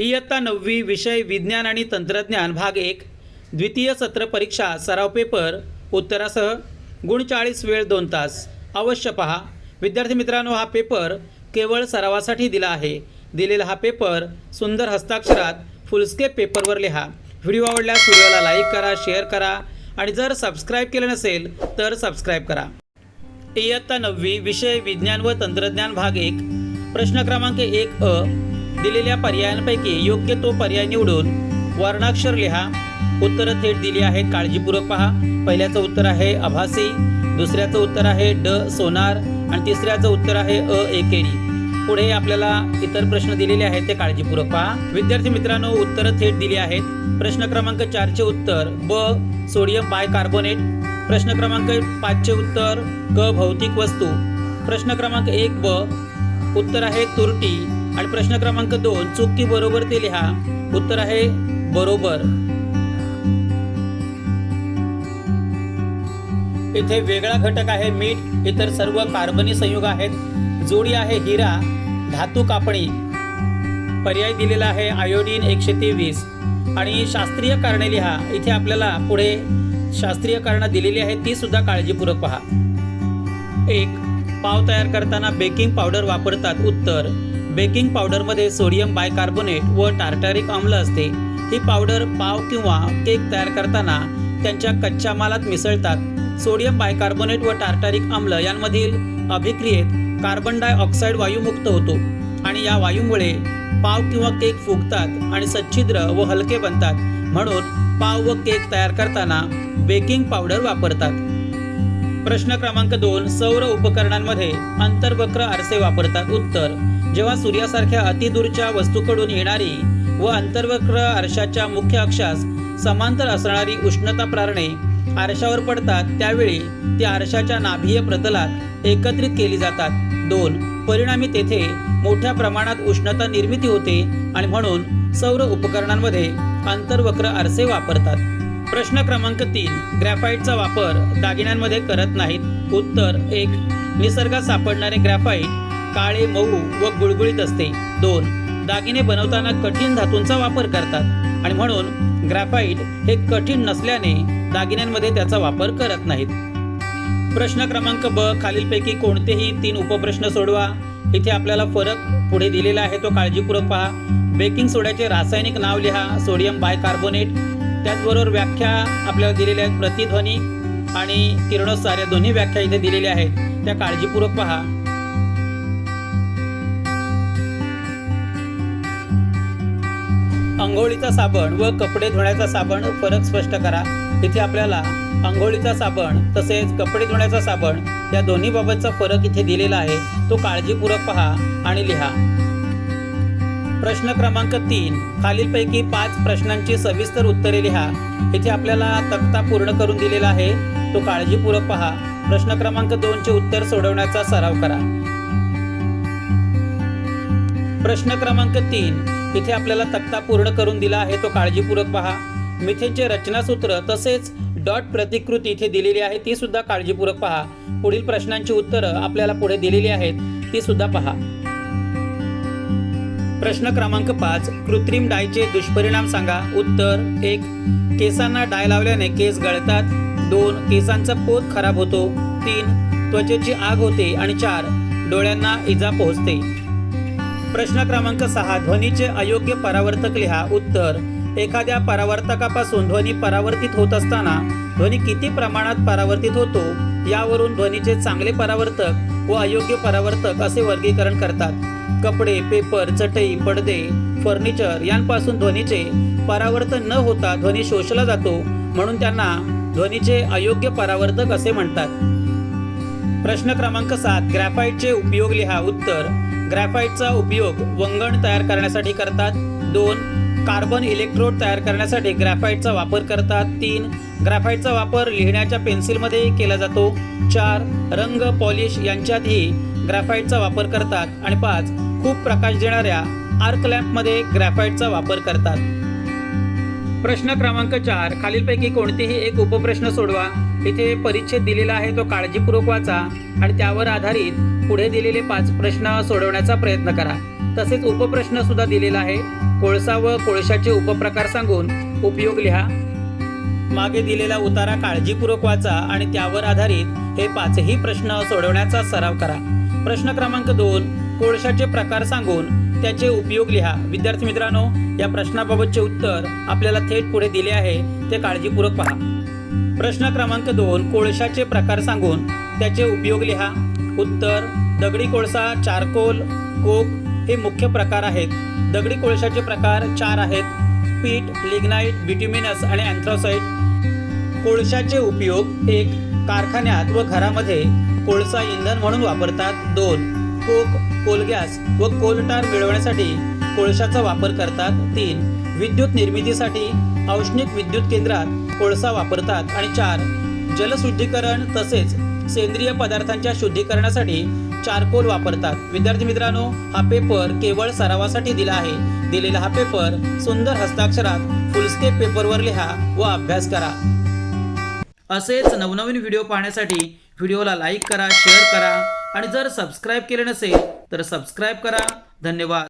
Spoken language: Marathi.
इयत्ता नववी विषय विज्ञान आणि तंत्रज्ञान भाग एक द्वितीय सत्र परीक्षा सराव पेपर उत्तरासह गुणचाळीस वेळ दोन तास. अवश्य पहा. विद्यार्थी मित्रांनो हा पेपर केवळ सरावासाठी दिला आहे. दिलेला हा पेपर सुंदर हस्ताक्षरात फुलस्केप पेपरवर लिहा. व्हिडिओ आवडल्यास व्हिडिओला लाईक करा शेअर करा आणि जर सबस्क्राईब केलं नसेल तर सबस्क्राईब करा. इयत्ता नववी विषय विज्ञान व तंत्रज्ञान भाग एक प्रश्न क्रमांक एक अ दिलेल्या पर्यायांपैकी योग्य तो पर्याय निवडून वर्णाक्षर लिहा. उत्तरं थेट दिली आहेत काळजीपूर्वक पहा. पहिल्याचं उत्तर आहे आभासी दुसऱ्याचं उत्तर आहे ड सोनार आणि तिसऱ्याचं उत्तर आहे अ एकेरी. पुढे आपल्याला इतर प्रश्न दिलेले आहेत ते काळजीपूर्वक पहा. विद्यार्थी मित्रांनो उत्तरं थेट दिली आहेत. प्रश्न क्रमांक चारचे उत्तर ब सोडियम बायकार्बोनेट प्रश्न क्रमांक पाचचे उत्तर क भौतिक वस्तू. प्रश्न क्रमांक एक ब. उत्तर आहे तुरटी. आणि प्रश्न क्रमांक दोन चूक की बरोबर ते लिहा. उत्तर आहे बरोबर. इथे वेगळा घटक आहे मीठ इतर सर्व कार्बनी संयुग आहेत. जोडी आहे हिरा धातू कापणी. पर्याय दिलेला आहे आयोडीन एकशे तेवीस. आणि शास्त्रीय कारणे लिहा. इथे आपल्याला पुढे शास्त्रीय कारणं दिलेली आहेत ती सुद्धा काळजीपूर्वक पहा. एक पाव तयार करताना बेकिंग पावडर वापरतात. उत्तर बेकिंग पावडरमध्ये सोडियम बायकार्बोनेट व टार्टारिक आम्ल असते. ही पावडर पाव किंवा केक तयार करताना त्यांच्या कच्च्या मालात मिसळतात. सोडियम बायकार्बोनेट व टार्टारिक आम्ल यांमधील अभिक्रियेत कार्बन डायऑक्साईड वायूमुक्त होतो आणि या वायूमुळे पाव किंवा केक फुगतात आणि सच्छिद्र व हलके बनतात. म्हणून पाव व केक तयार करताना बेकिंग पावडर वापरतात. प्रश्न क्रमांक दोन सौर उपकरणांमध्ये अंतर्वक्र आरसे वापरतात. उत्तर जेव्हा सूर्यासारख्या अतिदूरच्या वस्तूकडून येणारी व अंतर्वक्र आरशाच्या मुख्य अक्षास समांतर असणारी उष्णता प्रारणे आरशावर पडतात त्यावेळी ती आरशाच्या नाभीय प्रतलात एकत्रित केली जातात. दोन परिणामी तेथे मोठ्या प्रमाणात उष्णता निर्मिती होते आणि म्हणून सौर उपकरणांमध्ये अंतर्वक्र आरसे वापरतात. प्रश्न क्रमांक तीन. ग्रॅफाईटचा वापर दागिन्यांमध्ये करत नाहीत. उत्तर एक. निसर्गात सापडणारे ग्रॅफाईट काळे मऊ व गुळगुळीत असते. दोन. दागिने बनवताना कठीण धातूंचा वापर करतात. आणि म्हणून ग्रॅफाईट हे कठीण नसल्याने दागिन्यांमध्ये त्याचा वापर करत नाहीत. प्रश्न क्रमांक ब. खालीलपैकी कोणतेही तीन उपप्रश्न सोडवा. इथे आपल्याला फरक पुढे दिलेला आहे तो काळजीपूर्वक पहा. बेकिंग सोड्याचे रासायनिक नाव लिहा. सोडियम बायकार्बोनेट त्याचबरोबर व्याख्या आपल्याला दिलेल्या आहेत प्रतिध्वनी आणि किरणोत्सार या दोन्ही व्याख्या इथे दिलेल्या आहेत. त्या काळजीपूर्वक पहा. अंघोळीचा साबण व कपडे धुण्याचा साबण फरक स्पष्ट करा. इथे आपल्याला अंघोळीचा साबण तसेच कपडे धुण्याचा साबण या दोन्ही बाबतचा फरक इथे दिलेला आहे. तो काळजीपूर्वक पहा आणि लिहा. प्रश्न क्रमांक तीन. खालीलपैकी पाच प्रश्नांची सविस्तर उत्तरे लिहा. इथे आपल्याला तक्ता पूर्ण करून दिलेला आहे. तो काळजीपूर्वक पहा. प्रश्न क्रमांक दोनचे उत्तर सोडवण्याचा सराव करा. प्रश्न क्रमांक तीन. इथे आपल्याला तक्ता पूर्ण करून दिला आहे. तो काळजीपूर्वक पहा. मिथेनचे रचनासूत्र तसेच डॉट प्रतिकृती इथे दिलेली आहे. ती सुद्धा काळजीपूर्वक पहा. पुढील प्रश्नांची उत्तरं आपल्याला पुढे दिलेली आहेत. ती सुद्धा पहा. प्रश्न क्रमांक पाच. कृत्रिम डायचे दुष्परिणाम सांगा. उत्तर एक. केसांना डाय लावल्याने केस गळतात. दोन. केसांचा पोत खराब होतो. तीन. त्वचेची आग होते. आणि चार. डोळ्यांना इजा पोहोचते. प्रश्न क्रमांक सहा. ध्वनीचे अयोग्य परावर्तक लिहा. उत्तर एखाद्या परावर्तकापासून ध्वनी परावर्तित होत असताना ध्वनी किती प्रमाणात परावर्तित होतो यावरून ध्वनीचे चांगले परावर्तक व अयोग्य परावर्तक असे वर्गीकरण करतात. कपडे पेपर चटई पडदे फर्निचर यांपासून ध्वनीचे परावर्तन न होता ध्वनी शोषला जातो म्हणून त्यांना ध्वनीचे अयोग्य परावर्तक असे म्हणतात. प्रश्न क्रमांक सात ग्रॅफाईटचे उपयोग लिहा. उत्तर ग्रॅफाईटचा उपयोग वंगण तयार करण्यासाठी करतात. दोन कार्बन इलेक्ट्रोड तयार करण्यासाठी ग्रॅफाईटचा वापर करतात. तीन ग्रॅफाईटचा वापर लिहिण्याच्या पेन्सिलमध्ये केला जातो. चार रंग पॉलिश यांच्यातही ग्रॅफाईटचा वापर करतात. आणि पाच खूप प्रकाश देणाऱ्या आर्क लॅम्पमध्ये ग्रॅफाईटचा वापर करतात. प्रश्न क्रमांक चार खालीलपैकी कोणतेही एक उपप्रश्न सोडवा. इथे परिच्छेद दिलेला आहे तो काळजीपूर्वक वाचा आणि त्यावर आधारित पुढे दिलेले पाच प्रश्न सोडवण्याचा प्रयत्न करा. तसेच उपप्रश्न सुद्धा दिलेला आहे. कोळसा व कोळशाचे उपप्रकार सांगून उपयोग लिहा. मागे दिलेला उतारा काळजीपूर्वक वाचा आणि त्यावर आधारित हे पाचही प्रश्न सोडवण्याचा सराव करा. प्रश्न क्रमांक दोन कोळशाचे प्रकार सांगून त्याचे उपयोग लिहा. विद्यार्थी मित्रांनो या प्रश्नाबाबतचे उत्तर आपल्याला थेट पुढे दिले आहे. ते काळजीपूर्वक पहा. प्रश्न क्रमांक दोन कोळशाचे प्रकार सांगून त्याचे उपयोग लिहा. उत्तर दगडी कोळसा चारकोल कोक हे मुख्य प्रकार आहेत. दगडी कोळशाचे प्रकार चार आहेत. पीठ लिग्नाईट बिट्युमिनस आणि अँथ्रासाइट कोळशाचे उपयोग एक कारखान्यात व घरामध्ये कोळसा इंधन म्हणून वापरतात. दोन कोक कोलगॅस व कोलटार मिळवण्यासाठी कोळशाचा वापर करतात. तीन विद्युत निर्मितीसाठी औष्णिक विद्युत केंद्रात कोळसा वापरतात. आणि चार जलशुद्धीकरण तसेच सेंद्रिय पदार्थांच्या शुद्धीकरणासाठी चारकोल वापरतात. विद्यार्थी मित्रांनो हा पेपर केवळ सरावासाठी दिला आहे. दिलेला हा पेपर सुंदर हस्ताक्षरात फुलस्केप पेपरवर लिहा व अभ्यास करा. असेच नवनवीन व्हिडिओ पाहण्यासाठी व्हिडिओला लाईक करा शेअर करा आणि जर सबस्क्राईब केले नसेल तर सबस्क्राईब करा. धन्यवाद.